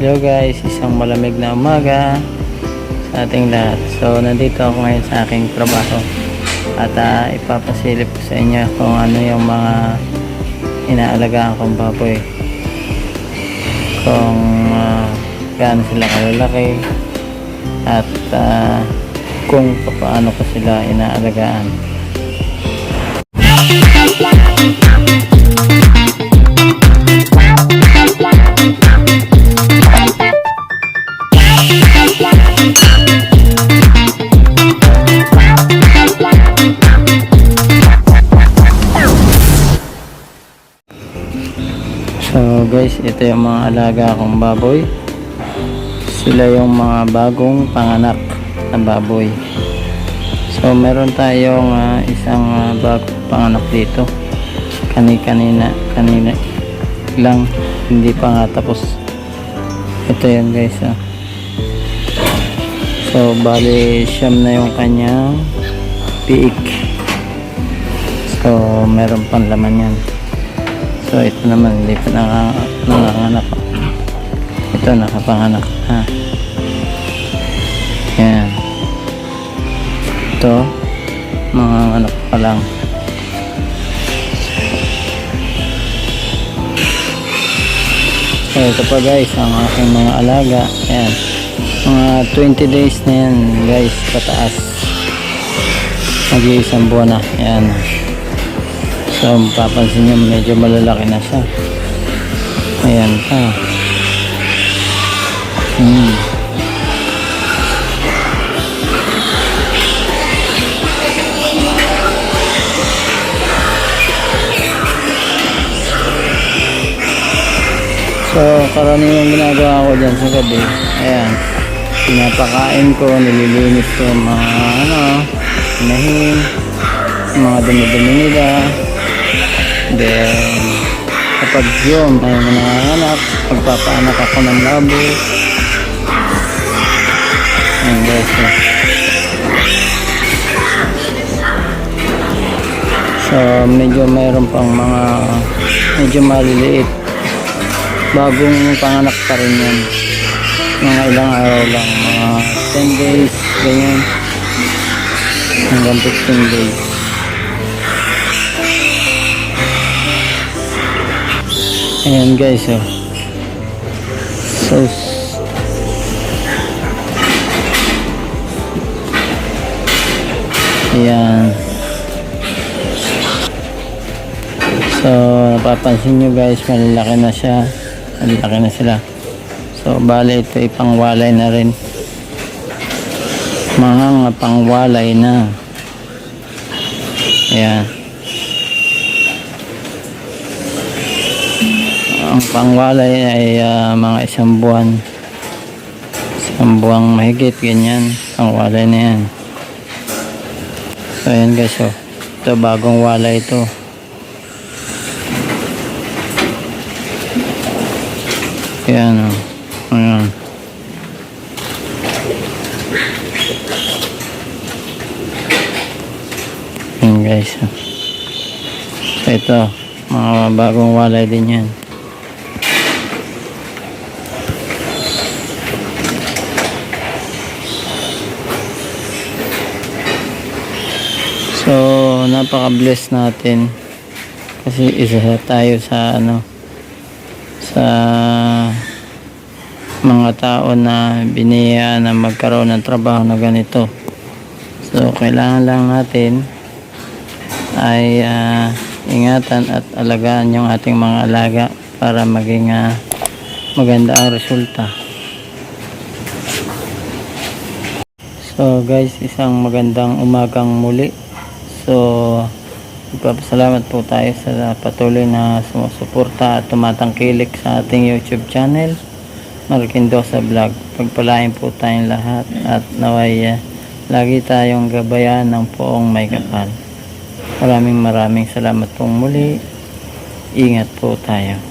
Hello guys, isang malamig na umaga sa ating lahat. So, nandito ako ngayon sa aking trabaho at ah, ipapasilip ko sa inyo kung ano yung mga inaalagaan kong baboy. Kung uh, gaano sila kalalaki at ah, kung paano ko sila inaalagaan. Ito yung mga alaga kong baboy. Sila yung mga bagong panganak na baboy. So meron tayong ah, isang uh, bagong panganak dito. Kani-kanina, kanina lang, hindi pa nga tapos. Ito yan guys. ah. So bali siyam na yung kanyang piik. So meron pang laman yan. So ito naman hindi pa nanganganak. Ito nakapanganak na. Yan. Ito mga anak pa lang. So ito pa guys ang aking mga alaga. Yan. Mga 20 days na yan guys pataas. Mag-iisang buwan na. Yan. So, papansin nyo, medyo malalaki na siya. Ayan pa. Hmm. So, karaniwang ginagawa ko dyan sa gabi. Ayan. Pinapakain ko, nililinis ko mga ano, inahin, mga dumi-dumi nila. Then, kapag yun ay nanganganak, magpapaanak ako ng labo. Ayan guys. oh. So, medyo mayroon pang mga medyo maliliit. Bagong panganak pa rin yan. Mga ilang araw lang. Mga 10 days, ganyan. Hanggang 15 days. Ayan guys, oh. So, s- Ayan. So, napapansin nyo guys, malalaki na siya. Malalaki na sila. So, bale ito ipangwalay na rin. Mga pangwalay na. Ayan. Ang pangwalay ay ah, mga isang buwan isang buwang mahigit ganyan pangwalay na yan so ayan guys oh. ito bagong walay ito ayan oh. ayan ayan guys oh. ito mga bagong walay din yan So, napaka-bless natin kasi isa tayo sa ano sa mga tao na biniya na magkaroon ng trabaho na ganito. So, kailangan lang natin ay ah, ingatan at alagaan yung ating mga alaga para maging ah, maganda ang resulta. So guys, isang magandang umagang muli. So, Nagpapasalamat po tayo sa patuloy na sumusuporta at tumatangkilik sa ating YouTube channel, Marquindosa Vlog. Pagpalain po tayong lahat at naway eh, lagi tayong gabayan ng poong may kapal. Maraming maraming salamat pong muli. Ingat po tayo.